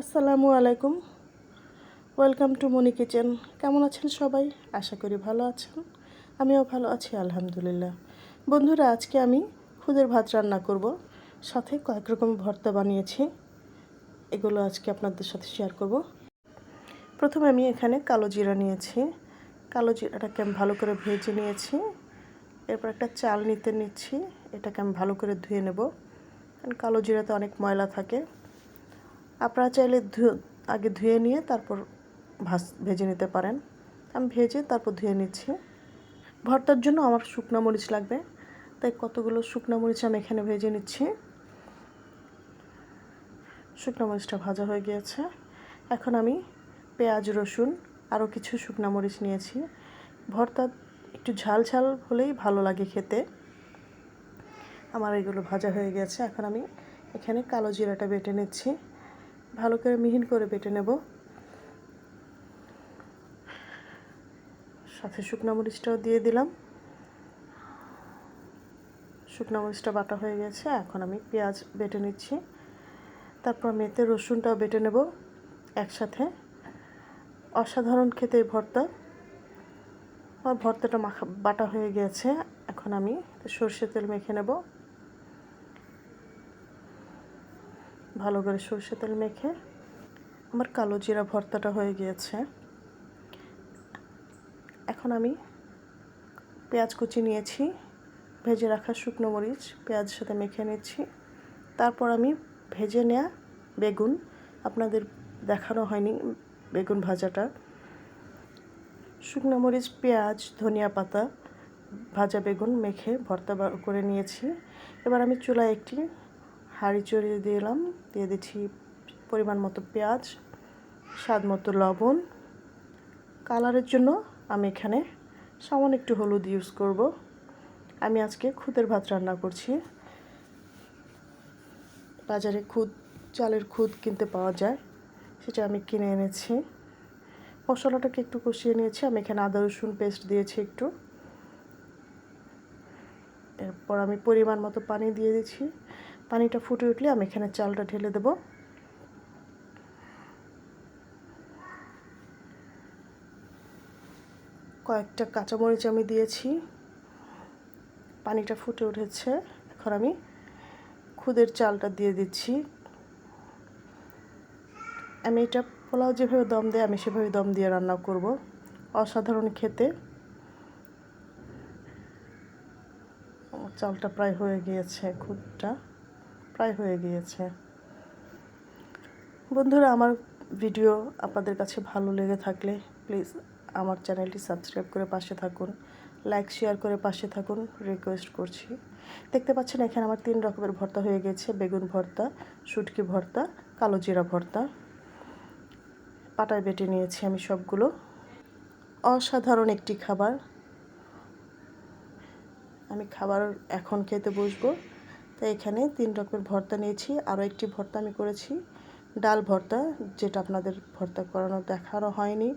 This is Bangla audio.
আসসালামু আলাইকুম। ওয়েলকাম টু মনি কিচেন কেমন আছেন সবাই? আশা করি ভালো আছেন। আমিও ভালো আছি, আলহামদুলিল্লাহ। বন্ধুরা, আজকে আমি খুদের ভাত রান্না করব। সাথে কয়েক রকম ভর্তা বানিয়েছি। এগুলো আজকে আপনাদের সাথে শেয়ার করব। প্রথমে আমি এখানে কালো জিরা নিয়েছি। কালো জিরাটাকে আমি ভালো করে ভেজে নিয়েছি। এরপর একটা চাল নিতে নিচ্ছি। এটাকে আমি ভালো করে ধুয়ে নেব। কারণ কালো জিরাতে অনেক ময়লা থাকে। আপনারা চাইলে আগে ধুয়ে নিয়ে তারপর ভাজ, ভেজে নিতে পারেন। আমি ভেজে তারপর ধুয়ে নিচ্ছি। ভর্তার জন্য আমার শুকনো মরিচ লাগবে, তাই কতগুলো শুকনো মরিচ আমি এখানে ভেজে নিচ্ছি। শুকনো মরিচটা ভাজা হয়ে গিয়েছে। এখন আমি পেঁয়াজ, রসুন, আরও কিছু শুকনো মরিচ নিয়েছি। ভর্তা একটু ঝাল ঝাল হলেই ভালো লাগে খেতে। আমার এগুলো ভাজা হয়ে গেছে। এখন আমি এখানে কালো জিরাটা বেটে নিচ্ছি। ভালো করে মিহিন করে বেটে নেব। সাথে শুকনো মরিচটাও দিয়ে দিলাম। শুকনো মরিচটা বাটা হয়ে গেছে, এখন আমি পেঁয়াজ বেটে নিচ্ছি। তারপর আমি এতে রসুনটাও বেটে নেব একসাথে। অসাধারণ খেতে ভর্তা। আমার ভর্তাটা মাখা বাটা হয়ে গেছে, এখন আমি সর্ষে তেল মেখে নেব। ভালো করে সর্ষে তেল মেখে আমার কালো জিরা ভর্তাটা হয়ে গিয়েছে। এখন আমি পেঁয়াজ কুচি নিয়েছি, ভেজে রাখা শুকনো মরিচ, পেঁয়াজের সাথে মেখে নিচ্ছি। তারপর আমি ভেজে নেওয়া বেগুন, আপনাদের দেখানো হয়নি বেগুন ভাজাটা। শুকনো মরিচ, পেঁয়াজ, ধনিয়া পাতা, ভাজা বেগুন মেখে ভর্তা করে নিয়েছি। এবার আমি চুলায় একটি হাঁড়ি চড়িয়ে দিলাম দিয়ে দিচ্ছি পরিমাণ মতো পেঁয়াজ, স্বাদ মতো লবণ। কালারের জন্য আমি এখানে সামান্য একটু হলুদ ইউজ করব। আমি আজকে খুদের ভাত রান্না করছি। বাজারে খুদ, চালের খুদ কিনতে পাওয়া যায়, সেটা আমি কিনে এনেছি। মশলাটাকে একটু কষিয়ে নিয়েছি। আমি এখানে আদা, রসুন পেস্ট দিয়েছি একটু। এরপর আমি পরিমাণ মতো পানি দিয়ে দিচ্ছি। পানিটা ফুটে উঠলে আমি এখানে চালটা ঢেলে দেব। কয়েকটা কাঁচামরিচ আমি দিয়েছি। পানিটা ফুটে উঠেছে। এখন আমি খুদের চালটা দিয়ে দিচ্ছি। আমি এটা পোলাও যেভাবে দম দেয়, আমি সেভাবে দম দিয়ে রান্না করব অসাধারণ খেতে। চালটা প্রায় হয়ে গিয়েছে খুদটা। প্রায় হয়ে গিয়েছে। বন্ধুরা, আমার ভিডিও আপনাদের কাছে ভালো লেগে থাকলে প্লিজ আমার চ্যানেলটি সাবস্ক্রাইব করে পাশে থাকুন, লাইক, শেয়ার করে পাশে থাকুন রিকোয়েস্ট করছি। দেখতে পাচ্ছেন, এখানে আমার তিন রকমের ভর্তা হয়ে গেছে বেগুন ভর্তা, শুটকি ভর্তা, কালো জিরা ভর্তা। পাটায় বেটে নিয়েছি আমি সবগুলো। অসাধারণ একটি খাবার। আমি খাবার এখন খেতে বসবো। তাই এখানে তিন রকমের ভর্তা নিয়েছি। আরও একটি ভর্তা আমি করেছি। ডাল ভর্তা, যেটা আপনাদের ভর্তা করানো দেখানো হয়নি।